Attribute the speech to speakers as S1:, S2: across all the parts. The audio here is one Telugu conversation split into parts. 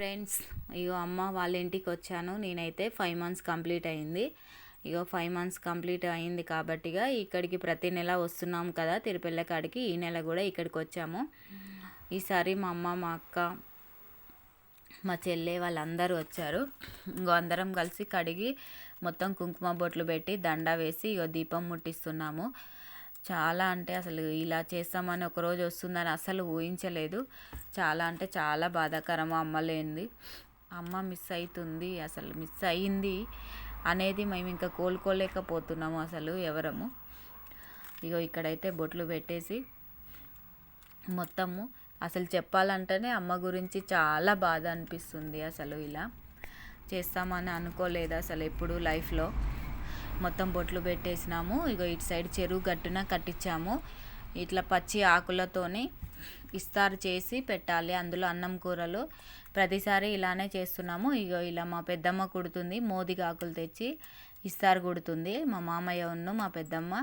S1: ఫ్రెండ్స్ ఇగో అమ్మ వాళ్ళ ఇంటికి వచ్చాను. నేనైతే ఫైవ్ మంత్స్ కంప్లీట్ అయింది. ఇగో ఫైవ్ మంత్స్ కంప్లీట్ అయింది కాబట్టిగా ఇక్కడికి ప్రతి నెల వస్తున్నాం కదా తిరుపల్లె కాడికి. ఈ నెల కూడా ఇక్కడికి వచ్చాము. ఈసారి మా అమ్మ మా అక్క మా చెల్లె వాళ్ళందరూ వచ్చారు. ఇంకో అందరం కలిసి కడిగి మొత్తం కుంకుమ బొట్లు పెట్టి దండ వేసి ఇగో దీపం ముట్టిస్తున్నాము. చాలా అంటే అసలు ఇలా చేస్తామని ఒకరోజు వస్తుందని అసలు ఊహించలేదు. చాలా అంటే చాలా బాధాకరం అమ్మ లేనిది. అమ్మ మిస్ అవుతుంది అసలు మిస్ అయ్యింది అనేది మేము ఇంకా కోలుకోలేకపోతున్నాము అసలు ఎవరము. ఇగో ఇక్కడైతే బొట్లు పెట్టేసి మొత్తము. అసలు చెప్పాలంటేనే అమ్మ గురించి చాలా బాధ అనిపిస్తుంది అసలు ఇలా చేస్తామని అనుకోలేదు అసలు ఎప్పుడు లైఫ్లో. మొత్తం బొట్లు పెట్టేసినాము. ఇగో ఇటు సైడ్ చెరువు గట్టున కట్టించాము. ఇట్లా పచ్చి ఆకులతోని ఇస్తారు చేసి పెట్టాలి అందులో అన్నం కూరలు. ప్రతిసారి ఇలానే చేస్తున్నాము. ఇగో ఇలా మా పెద్దమ్మ కుడుతుంది. మోదిగా ఆకులు తెచ్చి ఇస్తారు కుడుతుంది. మా మామయ్య ఉన్ను మా పెద్దమ్మ.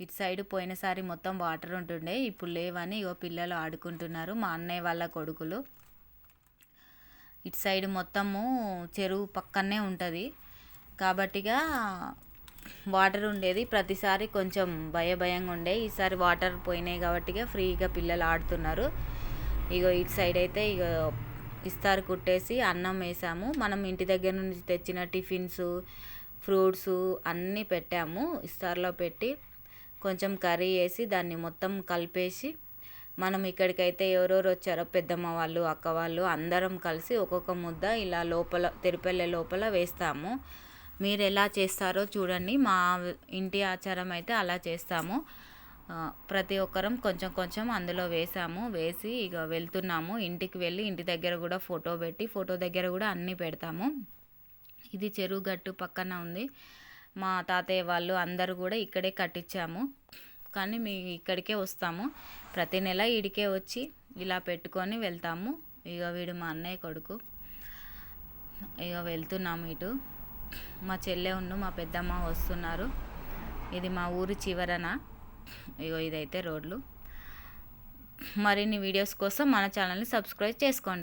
S1: ఇటు సైడ్ పోయినసారి మొత్తం వాటర్ ఉంటుండే. ఇప్పుడు లేవని ఇగో పిల్లలు ఆడుకుంటున్నారు. మా అన్నయ్య వాళ్ళ కొడుకులు. ఇటు సైడ్ మొత్తము చెరువు పక్కనే ఉంటుంది. కాబట్టిగా వాటర్ ఉండేది. ప్రతిసారి కొంచెం భయ భయంగా ఉండే. ఈసారి వాటర్ పోయినాయి కాబట్టి ఫ్రీగా పిల్లలు ఆడుతున్నారు. ఇగో ఇటు సైడ్ అయితే ఇక ఇస్తారు కుట్టేసి అన్నం వేసాము. మనం ఇంటి దగ్గర నుంచి తెచ్చిన టిఫిన్స్ ఫ్రూట్స్ అన్నీ పెట్టాము. ఇస్తార్లో పెట్టి కొంచెం కర్రీ వేసి దాన్ని మొత్తం కలిపేసి మనం ఇక్కడికైతే ఎవరెవరు వచ్చారో పెద్దమ్మ వాళ్ళు అక్క వాళ్ళు అందరం కలిసి ఒక్కొక్క ముద్ద ఇలా లోపల తెరిపెళ్ళే లోపల వేస్తాము. మీరు ఎలా చేస్తారో చూడండి. మా ఇంటి ఆచారం అయితే అలా చేస్తాము. ప్రతి ఒక్కరం కొంచెం కొంచెం అందులో వేసాము. వేసి ఇక వెళ్తున్నాము. ఇంటికి వెళ్ళి ఇంటి దగ్గర కూడా ఫోటో పెట్టి ఫోటో దగ్గర కూడా అన్నీ పెడతాము. ఇది చెరువు గట్టు పక్కన ఉంది. మా తాతయ్య వాళ్ళు అందరూ కూడా ఇక్కడే కట్టించాము. కానీ మీ ఇక్కడికే వస్తాము. ప్రతి నెల ఇడికే వచ్చి ఇలా పెట్టుకొని వెళ్తాము. ఇక వీడు మా అన్నయ్య కొడుకు. ఇక వెళ్తున్నాము ఇటు. మా చెల్లె ఉండు మా పెద్దమ్మ వస్తున్నారు. ఇది మా ఊరి చివరన. ఇగో ఇదైతే రోడ్లు. మరిన్ని వీడియోస్ కోసం మన ఛానల్ని సబ్స్క్రైబ్ చేసుకోండి.